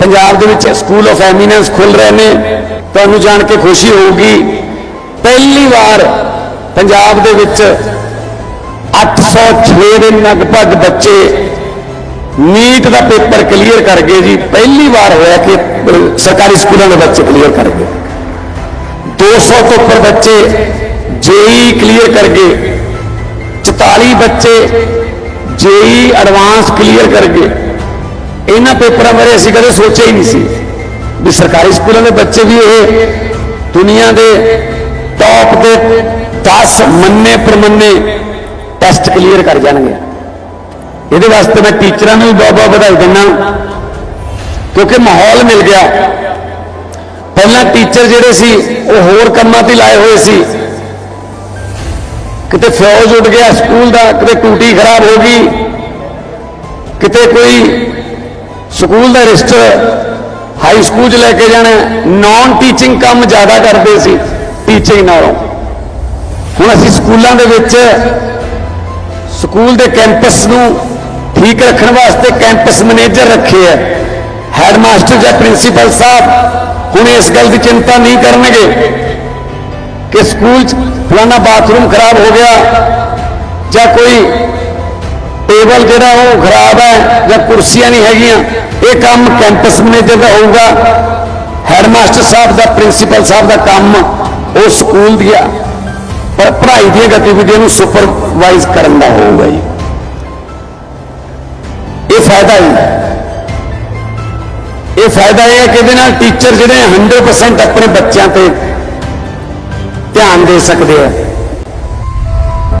ਪੰਜਾਬ ਦੇ ਵਿੱਚ school of eminence ਖੁੱਲ ਰਹੇ ਨੇ। ਤੁਹਾਨੂੰ ਜਾਣ ਕੇ ਖੁਸ਼ੀ ਹੋਊਗੀ। ਪਹਿਲੀ ਵਾਰ ਪੰਜਾਬ ਦੇ ਵਿੱਚ 806 ਦੇ ਲਗਭਗ ਬੱਚੇ ਨੀਟ ਦਾ ਪੇਪਰ ਕਲੀਅਰ ਕਰ ਗਏ ਜੀ। ਪਹਿਲੀ ਵਾਰ ਹੋਇਆ ਕਿ ਸਰਕਾਰੀ ਸਕੂਲਾਂ ਦੇ ਬੱਚੇ ਕਲੀਅਰ ਕਰ ਗਏ। 200 ਤੋਂ ਉੱਪਰ ਬੱਚੇ ਜੇਈ ਕਲੀਅਰ ਕਰ ਗਏ 44 ਬੱਚੇ ਜੇਈ ਐਡਵਾਂਸ ਕਲੀਅਰ ਕਰ ਗਏ ਇਹਨਾਂ ਪੇਪਰਾਂ ਬਾਰੇ ਅਸੀਂ ਕਦੇ ਸੋਚਿਆ ਹੀ ਨਹੀਂ ਸੀ ਵੀ ਸਰਕਾਰੀ ਸਕੂਲਾਂ ਦੇ ਬੱਚੇ ਵੀ ਇਹ ਦੁਨੀਆ ਦੇ ਟੌਪ ਦੇ 10 ਮੰਨੇ ਪ੍ਰਮੰਨੇ ਟੈਸਟ ਕਲੀਅਰ ਕਰ ਜਾਣਗੇ। ਇਹਦੇ ਵਾਸਤੇ ਮੈਂ ਟੀਚਰਾਂ ਨੂੰ ਵੀ ਬਹੁਤ ਬਹੁਤ ਵਧਾਈ ਦਿੰਦਾ ਕਿਉਂਕਿ ਮਾਹੌਲ ਮਿਲ ਗਿਆ। ਪਹਿਲਾਂ ਟੀਚਰ ਜਿਹੜੇ ਸੀ, ਉਹ ਹੋਰ ਕੰਮਾਂ ਤੇ ਲਾਏ ਹੋਏ ਸੀ। ਕਿਤੇ ਫੌਜ ਉੱਡ ਗਿਆ ਸਕੂਲ ਦਾ, ਕਿਤੇ ਟੂਟੀ ਖਰਾਬ ਹੋ ਗਈ, ਕਿਤੇ ਕੋਈ ਸਕੂਲ ਦਾ ਰਜਿਸਟਰ ਹਾਈ ਸਕੂਲ 'ਚ ਲੈ ਕੇ ਜਾਣਾ ਨਾਨ ਟੀਚਿੰਗ ਕੰਮ ਜ਼ਿਆਦਾ ਕਰਦੇ ਸੀ ਟੀਚਿੰਗ ਨਾਲੋਂ। ਹੁਣ ਅਸੀਂ ਸਕੂਲਾਂ ਦੇ ਵਿੱਚ ਸਕੂਲ ਦੇ ਕੈਂਪਸ ਨੂੰ ਠੀਕ ਰੱਖਣ ਵਾਸਤੇ ਕੈਂਪਸ ਮੈਨੇਜਰ ਰੱਖੇ ਹੈ ਹੈਡਮਾਸਟਰ ਜਾਂ ਪ੍ਰਿੰਸੀਪਲ ਸਾਹਿਬ ਹੁਣ ਇਸ ਗੱਲ ਦੀ ਚਿੰਤਾ ਨਹੀਂ ਕਰਨਗੇ ਕਿ ਸਕੂਲ 'ਚ ਫਲਾਣਾ ਬਾਥਰੂਮ ਖਰਾਬ ਹੋ ਗਿਆ ਜਾਂ ਕੋਈ ਟੇਬਲ ਜਿਹੜਾ ਉਹ ਖਰਾਬ ਹੈ ਜਾਂ ਕੁਰਸੀਆਂ ਨਹੀਂ ਹੈਗੀਆਂ, ਇਹ ਕੰਮ ਕੈਂਪਸ ਮੈਨੇਜਰ ਦਾ ਹੋਊਗਾ, ਹੈਡਮਾਸਟਰ ਸਾਹਿਬ ਦਾ, ਪ੍ਰਿੰਸੀਪਲ ਸਾਹਿਬ ਦਾ ਕੰਮ ਉਹ ਸਕੂਲ ਦੀਆਂ ਪਰ ਪੜ੍ਹਾਈ ਦੀਆਂ ਗਤੀਵਿਧੀਆਂ ਨੂੰ ਸੁਪਰਵਾਈਜ਼ ਕਰਨ ਦਾ ਹੋਊਗਾ ਜੀ। ਇਹ ਫਾਇਦਾ ਹੀ। ਹੈ ਇਹ ਫਾਇਦਾ ਇਹ ਹੈ ਕਿ ਇਹਦੇ ਨਾਲ ਟੀਚਰ ਜਿਹੜੇ 100% ਆਪਣੇ ਬੱਚਿਆਂ ਤੇ ਧਿਆਨ ਦੇ ਸਕਦੇ ਆ।